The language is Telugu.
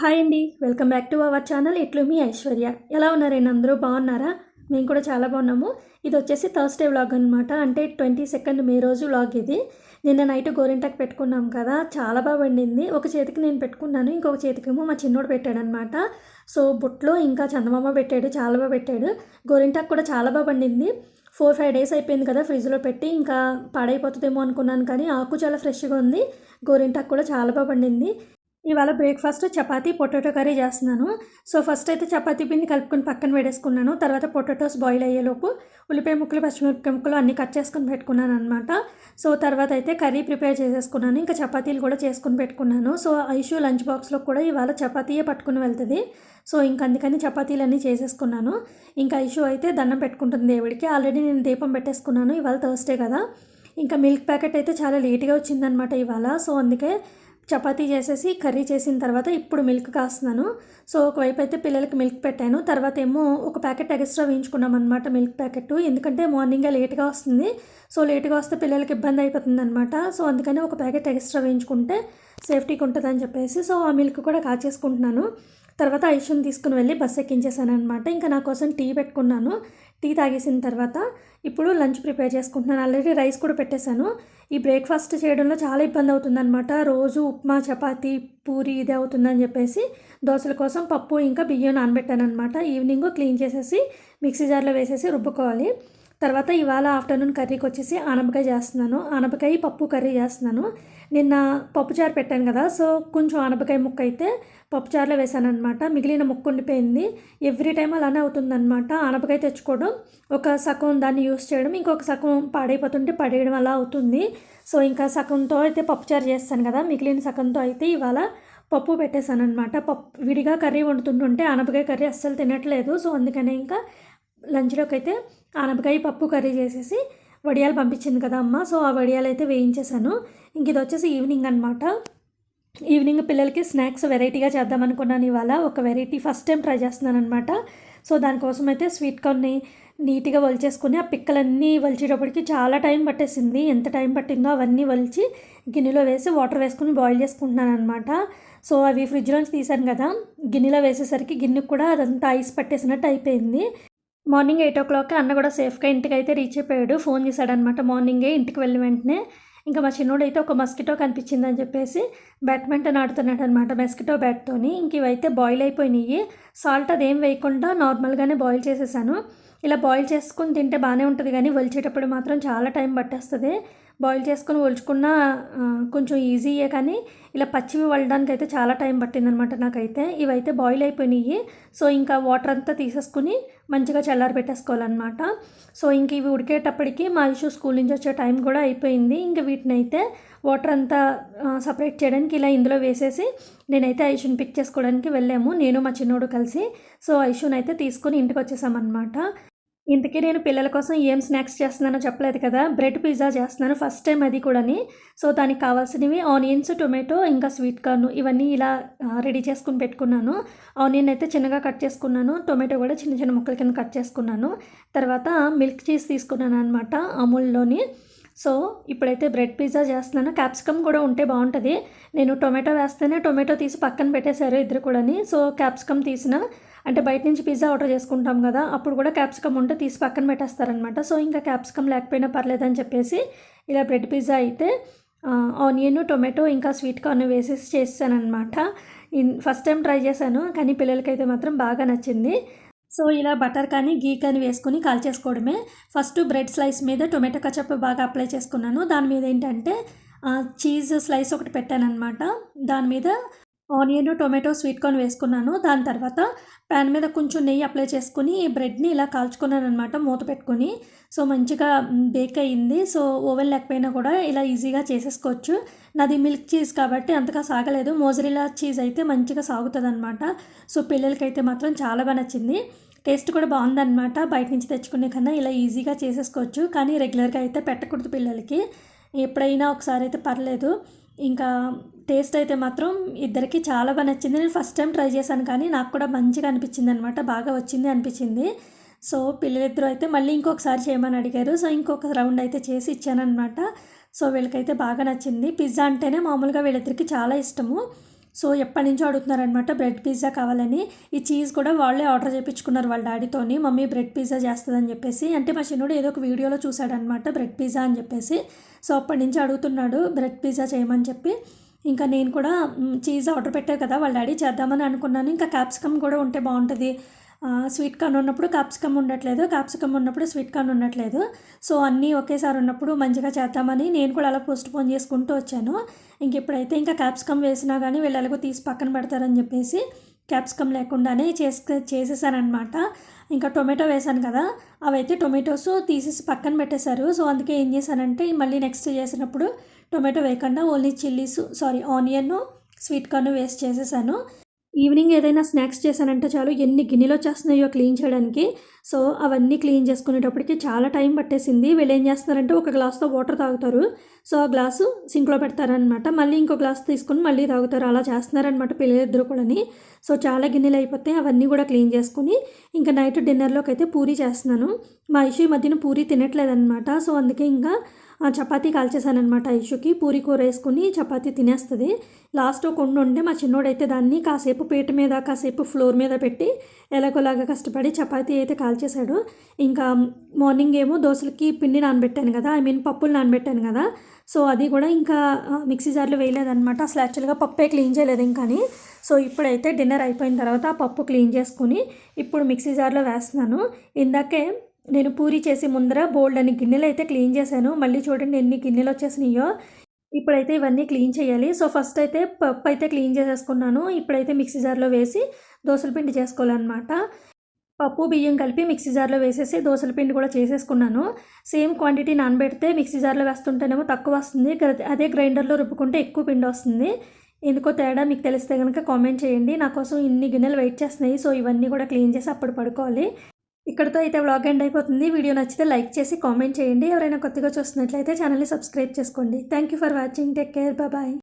హాయ్ అండి. Welcome back to our channel. ఇట్లు మీ ఐశ్వర్య. ఎలా ఉన్నారండి? అందరూ బాగున్నారా? మేము కూడా చాలా బాగున్నాము. ఇది వచ్చేసి థర్స్డే వ్లాగ్ అనమాట అంటే ట్వంటీ సెకండ్ మే రోజు వ్లాగ్ ఇది. నిన్న నైట్ గోరింటాకు పెట్టుకున్నాం కదా. చాలా బాగా వండింది. ఒక చేతికి నేను పెట్టుకున్నాను. ఇంకొక చేతికేమో మా చిన్నోడు పెట్టాడనమాట సో బుట్లో ఇంకా చందమామ పెట్టాడు. చాలా బాగా పెట్టాడు. గోరింటాకు కూడా చాలా బాగా వండింది. ఫోర్ ఫైవ్ డేస్ అయిపోయింది కదా ఫ్రిడ్జ్లో పెట్టి. ఇంకా పాడైపోతుందేమో అనుకున్నాను కానీ ఆకు చాలా ఫ్రెష్గా ఉంది. గోరింటాకు కూడా చాలా బాగా పండింది ఇవాళ బ్రేక్ఫాస్ట్ చపాతీ పొటాటో కర్రీ చేస్తున్నాను. సో ఫస్ట్ అయితే చపాతీ పిండి కలుపుకొని పక్కన పెట్టేసుకున్నాను. తర్వాత పొటాటోస్ బాయిల్ అయ్యేలోపు ఉల్లిపాయ ముక్కలు పచ్చిమిరపకాయ ముక్కలు అన్నీ కట్ చేసుకొని పెట్టుకున్నాను అనమాట సో తర్వాత అయితే కర్రీ ప్రిపేర్ చేసేసుకున్నాను. ఇంకా చపాతీలు కూడా చేసుకుని పెట్టుకున్నాను. సో ఐషు లంచ్ బాక్స్లో కూడా ఇవాళ చపాతీయే పట్టుకుని వెళ్తుంది. సో ఇంక అందుకని చపాతీలన్నీ చేసేసుకున్నాను. ఇంకా ఐషు అయితే దండం పెట్టుకుంటుంది దేవుడికి. ఆల్రెడీ నేను దీపం పెట్టేసుకున్నాను. ఇవాళ థర్స్డే కదా. ఇంకా మిల్క్ ప్యాకెట్ అయితే చాలా లేట్గా వచ్చిందనమాట ఇవాళ. సో అందుకే చపాతీ చేసేసి కర్రీ చేసిన తర్వాత ఇప్పుడు మిల్క్ కాస్తున్నాను. సో ఒకవైపు అయితే పిల్లలకి మిల్క్ పెట్టాను. తర్వాత ఏమో ఒక ప్యాకెట్ ఎక్స్ట్రా వేయించుకున్నాం అనమాట మిల్క్ ప్యాకెట్. ఎందుకంటే మార్నింగే లేట్గా వస్తుంది. సో లేట్గా వస్తే పిల్లలకి ఇబ్బంది అయిపోతుంది అనమాట సో అందుకని ఒక ప్యాకెట్ ఎక్స్ట్రా వేయించుకుంటే సేఫ్టీకి ఉంటుందని చెప్పేసి సో ఆ మిల్క్ కూడా కాచేసుకుంటున్నాను. తర్వాత ఐషుని తీసుకుని వెళ్ళి బస్ ఎక్కించేసాను అనమాట ఇంకా నా కోసం టీ పెట్టుకున్నాను. టీ తాగేసిన తర్వాత ఇప్పుడు లంచ్ ప్రిపేర్ చేసుకుంటున్నాను. ఆల్రెడీ రైస్ కూడా పెట్టేశాను. ఈ బ్రేక్ఫాస్ట్ చేయడంలో చాలా ఇబ్బంది అవుతుందన్నమాట. రోజు ఉప్మా చపాతీ పూరి ఇది అవుతుందని చెప్పేసి దోశల కోసం పప్పు ఇంకా బియ్యం నానబెట్టాను అనమాట ఈవినింగ్ క్లీన్ చేసేసి మిక్సీ జార్లో వేసేసి రుబ్బుకోవాలి. తర్వాత ఇవాళ ఆఫ్టర్నూన్ కర్రీకి వచ్చేసి ఆనపకాయ చేస్తున్నాను. ఆనపకాయ పప్పు కర్రీ చేస్తున్నాను. నిన్న పప్పుచారు పెట్టాను కదా సో కొంచెం ఆనపకాయ ముక్క అయితే పప్పుచారులో వేసాను అనమాట మిగిలిన ముక్క ఉండిపోయింది. ఎవ్రీ టైం అలానే అవుతుందన్నమాట. ఆనపకాయ తెచ్చుకోవడం ఒక సగం దాన్ని యూస్ చేయడం ఇంకొక సగం పాడైపోతుంటే పడేయడం అలా అవుతుంది. సో ఇంకా సగంతో అయితే పప్పుచారు చేస్తాను కదా మిగిలిన సగంతో అయితే ఇవాళ పప్పు పెట్టేశాను అనమాట పప్పు విడిగా కర్రీ వండుతుంటుంటే ఆనపకాయ కర్రీ అస్సలు తినట్లేదు. సో అందుకనే ఇంకా లంచ్లోకి అయితే ఆనపకాయ పప్పు కర్రీ చేసేసి వడియాలు పంపించింది కదా అమ్మ. సో ఆ వడియాలు అయితే వేయించేశాను. ఇంక ఇది వచ్చేసి ఈవినింగ్ అనమాట ఈవినింగ్ పిల్లలకి స్నాక్స్ వెరైటీగా చేద్దాం అనుకున్నాను ఇవాళ. ఒక వెరైటీ ఫస్ట్ టైం ట్రై చేస్తున్నాను అనమాట సో దానికోసం అయితే స్వీట్ కార్న్ని నీట్గా వలిచేసుకుని ఆ పిక్కలన్నీ వలిచేటప్పటికి చాలా టైం పట్టేసింది. ఎంత టైం పట్టిందో అవన్నీ వలిచి గిన్నెలో వేసి వాటర్ వేసుకుని బాయిల్ చేసుకుంటున్నాను అనమాట సో అవి ఫ్రిడ్జ్లోంచి తీశాను కదా. గిన్నెలో వేసేసరికి గిన్నెకి కూడా అదంతా ఐస్ పట్టేసినట్టు అయిపోయింది. మార్నింగ్ ఎయిట్ ఓ క్లాక్కి అన్న కూడా సేఫ్గా ఇంటికి అయితే రీచ్ అయిపోయాడు. ఫోన్ చేశాడనమాట. మార్నింగే ఇంటికి వెళ్ళిన వెంటనే ఇంకా మా చిన్నోడు అయితే ఒక మస్కిటో కనిపించిందని చెప్పేసి బ్యాడ్మింటన్ ఆడుతున్నాడు అనమాట మస్కిటో బ్యాట్తోని. ఇంక ఇవైతే బాయిల్ అయిపోయినాయి. సాల్ట్ అదేం వేయకుండా నార్మల్గానే బాయిల్ చేసేసాను. ఇలా బాయిల్ చేసుకుని తింటే బాగానే ఉంటుంది కానీ వలిచేటప్పుడు మాత్రం చాలా టైం పట్టేస్తుంది. బాయిల్ చేసుకుని ఒలుచుకున్న కొంచెం ఈజీయే కానీ ఇలా పచ్చివి వల్లడానికి అయితే చాలా టైం పట్టిందనమాట నాకైతే. ఇవైతే బాయిల్ అయిపోయినాయి సో ఇంకా వాటర్ అంతా తీసేసుకుని మంచిగా చల్లారి పెట్టేసుకోవాలన్నమాట. సో ఇంక ఇవి ఉడికేటప్పటికి మా ఇష్యూ స్కూల్ నుంచి వచ్చే టైం కూడా అయిపోయింది. ఇంకా వీటిని అయితే వాటర్ అంతా సపరేట్ చేయడానికి ఇలా ఇందులో వేసేసి నేనైతే ఐషుని పిక్ చేసుకోవడానికి వెళ్ళాము. నేను మా చిన్నోడు కలిసి. సో ఐషుని అయితే తీసుకొని ఇంటికి వచ్చేసామన్నమాట. ఇంతకీ నేను పిల్లల కోసం ఏం స్నాక్స్ చేస్తున్నానో చెప్పలేదు కదా. బ్రెడ్ పిజ్జా చేస్తున్నాను ఫస్ట్ టైం అది కూడాని. సో దానికి కావాల్సినవి ఆనియన్స్ టొమాటో ఇంకా స్వీట్ కార్న్ ఇవన్నీ ఇలా రెడీ చేసుకుని పెట్టుకున్నాను. ఆనియన్ అయితే చిన్నగా కట్ చేసుకున్నాను. టొమాటో కూడా చిన్న చిన్న ముక్కల కింద కట్ చేసుకున్నాను. తర్వాత మిల్క్ చీజ్ తీసుకున్నాను అనమాట అమూల్లోని. సో ఇప్పుడైతే బ్రెడ్ పిజ్జా చేస్తున్నాను. క్యాప్సికమ్ కూడా ఉంటే బాగుంటుంది. నేను టొమాటో వేస్తేనే టొమాటో తీసి పక్కన పెట్టేశారు ఇద్దరు కూడాని. సో క్యాప్సికమ్ తీసిన అంటే బయట నుంచి పిజ్జా ఆర్డర్ చేసుకుంటాం కదా అప్పుడు కూడా క్యాప్సికమ్ ఉంటే తీసి పక్కన పెట్టేస్తారనమాట సో ఇంకా క్యాప్సికమ్ లేకపోయినా పర్లేదని చెప్పేసి ఇలా బ్రెడ్ పిజ్జా అయితే ఆనియన్ టొమాటో ఇంకా స్వీట్ కార్న్ వేసేసి చేసానమాట ఫస్ట్ టైం ట్రై చేశాను కానీ పిల్లలకైతే మాత్రం బాగా నచ్చింది. సో ఇలా బటర్ కానీ గీ కానీ వేసుకొని కాల్ చేసుకోవడమే ఫస్ట్ బ్రెడ్ స్లైస్ మీద టొమాటో కచప్ బాగా అప్లై చేసుకున్నాను. దాని మీద ఏంటంటే చీజ్ స్లైస్ ఒకటి పెట్టాను అనమాట దాని మీద ఆనియన్ టొమాటో స్వీట్ కార్న్ వేసుకున్నాను. దాని తర్వాత ప్యాన్ మీద కొంచెం నెయ్యి అప్లై చేసుకుని ఈ బ్రెడ్ని ఇలా కాల్చుకున్నాను అనమాట మూత పెట్టుకొని. సో మంచిగా బేక్ అయ్యింది. సో ఓవెన్ లేకపోయినా కూడా ఇలా ఈజీగా చేసేసుకోవచ్చు. నాది మిల్క్ చీజ్ కాబట్టి అంతగా సాగలేదు. మోజరిలా చీజ్ అయితే మంచిగా సాగుతుంది అనమాట సో పిల్లలకైతే మాత్రం చాలా బాగా నచ్చింది. టేస్ట్ కూడా బాగుందన్నమాట. బయట నుంచి తెచ్చుకునే కన్నా ఇలా ఈజీగా చేసేసుకోవచ్చు. కానీ రెగ్యులర్గా అయితే పెట్టకూడదు పిల్లలకి. ఎప్పుడైనా ఒకసారి అయితే పర్లేదు. ఇంకా టేస్ట్ అయితే మాత్రం ఇద్దరికి చాలా బాగా నచ్చింది. నేను ఫస్ట్ టైం ట్రై చేశాను కానీ నాకు కూడా మంచిగా అనిపించింది అనమాట బాగా వచ్చింది అనిపించింది. సో పిల్లలిద్దరూ అయితే మళ్ళీ ఇంకొకసారి చేయమని అడిగారు. సో ఇంకొక రౌండ్ అయితే చేసి ఇచ్చానమాట సో వీళ్ళకైతే బాగా నచ్చింది. పిజ్జా అంటేనే మామూలుగా వీళ్ళిద్దరికి చాలా ఇష్టము. సో ఎప్పటి నుంచో అడుగుతున్నారనమాట బ్రెడ్ పిజ్జా కావాలని. ఈ చీజ్ కూడా వాళ్ళే ఆర్డర్ చేయించుకున్నారు వాళ్ళ డాడీతోని. మమ్మీ బ్రెడ్ పిజ్జా చేస్తుందని చెప్పేసి అంటే మా చిన్నోడు ఏదో ఒక వీడియోలో చూశాడనమాట బ్రెడ్ పిజ్జా అని చెప్పేసి. సో అప్పటి నుంచి అడుగుతున్నాడు బ్రెడ్ పిజ్జా చేయమని చెప్పి. ఇంకా నేను కూడా చీజ్ ఆర్డర్ పెట్టారు కదా వాళ్ళ డాడీ చేద్దామని అనుకున్నాను. ఇంకా క్యాప్సికమ్ కూడా ఉంటే బాగుంటుంది. స్వీట్ కార్న్ ఉన్నప్పుడు క్యాప్సికమ్ ఉండట్లేదు క్యాప్సికమ్ ఉన్నప్పుడు స్వీట్ కార్న్ ఉండట్లేదు. సో అన్నీ ఒకేసారి ఉన్నప్పుడు మంచిగా చేద్దామని నేను కూడా అలా పోస్ట్ పోన్ చేసుకుంటూ వచ్చాను. ఇంక ఇప్పుడైతే ఇంకా క్యాప్సికమ్ వేసినా కానీ వీళ్ళు ఎలాగో తీసి పక్కన పెడతారని చెప్పేసి క్యాప్సికమ్ లేకుండానే చేసు చేసేసానమాట ఇంకా టొమాటో వేసాను కదా అవైతే టొమాటోస్ తీసేసి పక్కన పెట్టేశారు. సో అందుకే ఏం చేశానంటే మళ్ళీ నెక్స్ట్ చేసినప్పుడు టొమాటో వేయకుండా only chillies sorry onion sweet corn waste చేసేసాను. ఈవినింగ్ ఏదైనా స్నాక్స్ చేశానంటే చాలు ఎన్ని గిన్నెలు వచ్చేస్తున్నాయో క్లీన్ చేయడానికి. సో అవన్నీ క్లీన్ చేసుకునేటప్పటికి చాలా టైం పట్టేసింది. వీళ్ళు ఏం చేస్తున్నారంటే ఒక గ్లాస్తో వాటర్ తాగుతారు. సో ఆ గ్లాసు సింక్లో పెడతారనమాట మళ్ళీ ఇంకో గ్లాస్ తీసుకుని మళ్ళీ తాగుతారు. అలా చేస్తున్నారనమాట పిల్లలిద్దరు కూడాని. సో చాలా గిన్నెలు అయిపోతే అవన్నీ కూడా క్లీన్ చేసుకుని ఇంకా నైట్ డిన్నర్లోకి అయితే పూరీ చేస్తున్నాను. మా ఇషు ఈ మధ్యన పూరీ తినట్లేదన్నమాట. సో అందుకే ఇంకా చపాతీ కాల్చేసానమాట ఇషుకి. పూరి కూర వేసుకుని చపాతీ తినేస్తుంది. లాస్ట్ ఒక ఉండి ఉంటే మా చిన్నోడైతే దాన్ని కాసేపు పీట మీద కాసేపు ఫ్లోర్ మీద పెట్టి ఎలాగోలాగా కష్టపడి చపాతీ అయితే కాల్చేశాడు. ఇంకా మార్నింగ్ ఏమో దోశలకి పిండి నానబెట్టాను కదా ఐ మీన్ పప్పులు నానబెట్టాను కదా. సో అది కూడా ఇంకా మిక్సీ జార్లో వేయలేదనమాట అసలు యాక్చువల్గా పప్పే క్లీన్ చేయలేదు ఇంకాని సో ఇప్పుడైతే డిన్నర్ అయిపోయిన తర్వాత ఆ పప్పు క్లీన్ చేసుకుని ఇప్పుడు మిక్సీ జార్లో వేస్తున్నాను. ఇందాకే నేను పూరి చేసి ముందర బోల్డ్ అని గిన్నెలు అయితే క్లీన్ చేశాను. మళ్ళీ చూడండి ఎన్ని గిన్నెలు వచ్చేసినాయో. ఇప్పుడైతే ఇవన్నీ క్లీన్ చేయాలి. సో ఫస్ట్ అయితే పప్పు అయితే క్లీన్ చేసేసుకున్నాను. ఇప్పుడైతే మిక్సీ జార్లో వేసి దోసల పిండి చేసుకోవాలన్నమాట. పప్పు బియ్యం కలిపి మిక్సీ జార్లో వేసేసి దోసల పిండి కూడా చేసేసుకున్నాను. సేమ్ క్వాంటిటీ నానబెడితే మిక్సీ జార్లో వేస్తుంటేనేమో తక్కువ వస్తుంది. అదే గ్రైండర్లో రుబ్బుకుంటే ఎక్కువ పిండి వస్తుంది. ఎందుకో తేడా మీకు తెలిస్తే కనుక కామెంట్ చేయండి. నా కోసం ఇన్ని గిన్నెలు వెయిట్ చేస్తున్నాయి. సో ఇవన్నీ కూడా క్లీన్ చేసి అప్పుడు పడుకోవాలి. ఇక్కడతో అయితే వ్లాగ్ ఎండ్ అయిపోతుంది. వీడియో నచ్చితే లైక్ చేసి కామెంట్ చేయండి. ఎవరైనా కొత్తగా చూస్తున్నట్లయితే ఛానల్ని సబ్స్క్రైబ్ చేసుకోండి. Thank you for watching take care bye